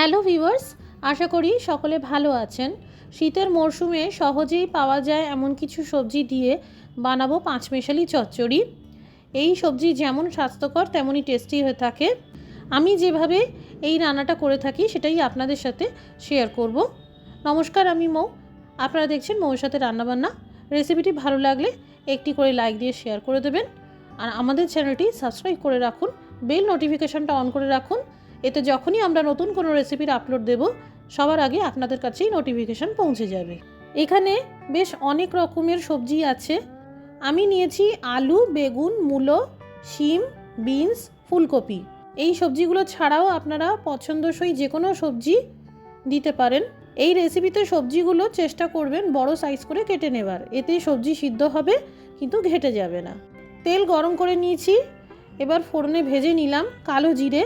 Hello viewers, আশা করি সকলে ভালো আছেন। শীতের মরশুমে সহজেই পাওয়া যায় এমন কিছু সবজি দিয়ে বানাবো পাঁচমেশালি চচ্চড়ি। এই সবজি যেমন স্বাস্থ্যকর, তেমনই টেস্টি হয়ে থাকে। আমি যেভাবে এই রান্নাটা করে থাকি, সেটাই আপনাদের সাথে শেয়ার করব। নমস্কার, আমি মৌ। আপনারা দেখছেন মৌর সাথে রান্নাবান্না। রেসিপিটি ভালো লাগলে একটি করে লাইক দিয়ে শেয়ার করে দেবেন। আর আমাদের চ্যানেলটি সাবস্ক্রাইব করে রাখুন। বেল নোটিফিকেশনটা অন করে রাখুন। এতে যখনই আমরা নতুন কোনো রেসিপির আপলোড দেব, সবার আগে আপনাদের কাছেই নোটিফিকেশান পৌঁছে যাবে। এখানে বেশ অনেক রকমের সবজি আছে। আমি নিয়েছি আলু, বেগুন, মূলো, শিম, বিনস, ফুলকপি। এই সবজিগুলো ছাড়াও আপনারা পছন্দসই যে কোনো সবজি দিতে পারেন। এই রেসিপিতে সবজিগুলো চেষ্টা করবেন বড় সাইজ করে কেটে নেবার। এতে সবজি সিদ্ধ হবে, কিন্তু ঘেটে যাবে না। তেল গরম করে নিয়েছি। এবার ফোড়নে ভেজে নিলাম কালো জিরে।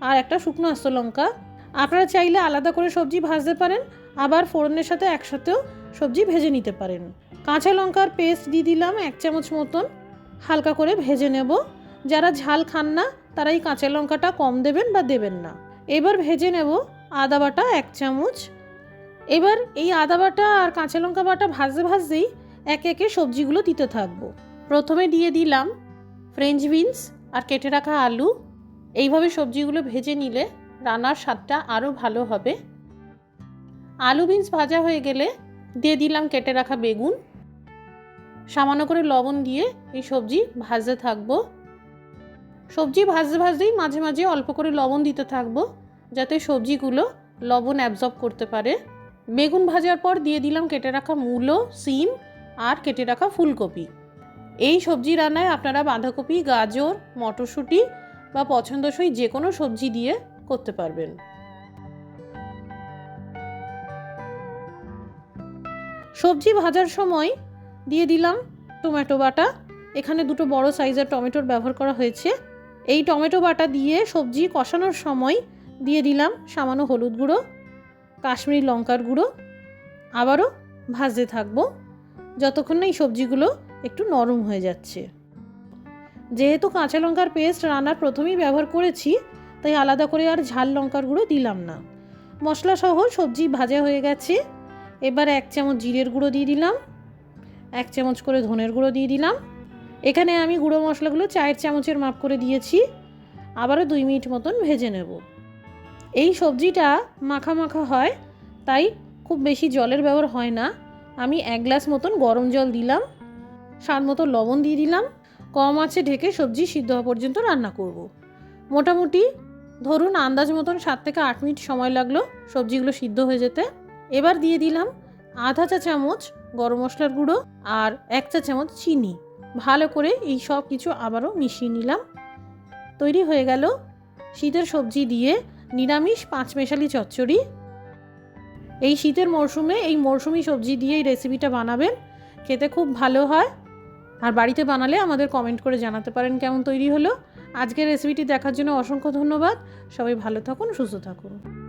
আর একটা শুকনো আস্ত লঙ্কা। আপনারা চাইলে আলাদা করে সবজি ভাজতে পারেন, আবার ফোড়নের সাথে একসাথেও সবজি ভেজে নিতে পারেন। কাঁচা লঙ্কার পেস্ট দিয়ে দিলাম এক চামচ মতন। হালকা করে ভেজে নেব। যারা ঝাল খান না তারা এই কাঁচা লঙ্কাটা কম দেবেন বা দেবেন না। এবার ভেজে নেব আদা বাটা এক চামচ। এবার এই আদা বাটা আর কাঁচা লঙ্কা বাটা ভাজতে ভাজতেই একে একে সবজিগুলো দিতে থাকব। প্রথমে দিয়ে দিলাম ফ্রেঞ্চ বিনস আর কেটে রাখা আলু। এইভাবে সবজিগুলো ভেজে নিলে রান্নার স্বাদটা আরও ভালো হবে। আলু বিনস ভাজা হয়ে গেলে দিয়ে দিলাম কেটে রাখা বেগুন। সামান্য করে লবণ দিয়ে এই সবজি ভাজতে থাকব। সবজি ভাজতে ভাজতেই মাঝে মাঝে অল্প করে লবণ দিতে থাকব, যাতে সবজিগুলো লবণ অ্যাবজর্ব করতে পারে। বেগুন ভাজার পর দিয়ে দিলাম কেটে রাখা মূলো, সিম আর কেটে রাখা ফুলকপি। এই সবজি রান্নায় আপনারা বাঁধাকপি, গাজর, মটরশুঁটি বা পছন্দসই যে কোনো সবজি দিয়ে করতে পারবেন। সবজি ভাজার সময় দিয়ে দিলাম টমেটো বাটা। এখানে দুটো বড় সাইজের টমেটোর ব্যবহার করা হয়েছে। এই টমেটো বাটা দিয়ে সবজি কষানোর সময় দিয়ে দিলাম সামান্য হলুদ গুঁড়ো, কাশ্মীরি লঙ্কার গুঁড়ো। আবারও ভাজতে থাকব। যতক্ষণ না এই সবজিগুলো একটু নরম হয়ে যাচ্ছে। যেহেতু কাঁচা লঙ্কার পেস্ট রান্নার প্রথমেই ব্যবহার করেছি, তাই আলাদা করে আর ঝাল লঙ্কার গুঁড়ো দিলাম না। মশলা সহ সবজি ভাজা হয়ে গেছে। এবার এক চামচ জিরের গুঁড়ো দিয়ে দিলাম। এক চামচ করে ধনের গুঁড়ো দিয়ে দিলাম। এখানে আমি গুঁড়ো মশলাগুলো চায়ের চামচের মাপ করে দিয়েছি। আবারও দুই মিনিট মতন ভেজে নেব। এই সবজিটা মাখা মাখা হয়, তাই খুব বেশি জলের ব্যবহার হয় না। আমি এক গ্লাস মতন গরম জল দিলাম। স্বাদ মতো লবণ দিয়ে দিলাম। কম আছে ঢেকে সবজি সিদ্ধ হওয়া পর্যন্ত রান্না করব। মোটামুটি ধরুন আন্দাজ মতন সাত থেকে আট মিনিট সময় লাগল সবজিগুলো সিদ্ধ হয়ে যেতে। এবার দিয়ে দিলাম আধা চা চামচ গরম মশলার গুঁড়ো আর এক চা চামচ চিনি। ভালো করে এই সব কিছু আবারও মিশিয়ে নিলাম। তৈরি হয়ে গেল শীতের সবজি দিয়ে নিরামিষ পাঁচমেশালি চচ্চড়ি। এই শীতের মরশুমে এই মরশুমি সবজি দিয়ে এই রেসিপিটা বানাবেন। খেতে খুব ভালো হয়। আর বাড়িতে বানালে আমাদের কমেন্ট করে জানাতে পারেন কেমন তৈরি হলো। আজকের রেসিপিটি দেখার জন্য অসংখ্য ধন্যবাদ। সবাই ভালো থাকুন, সুস্থ থাকুন।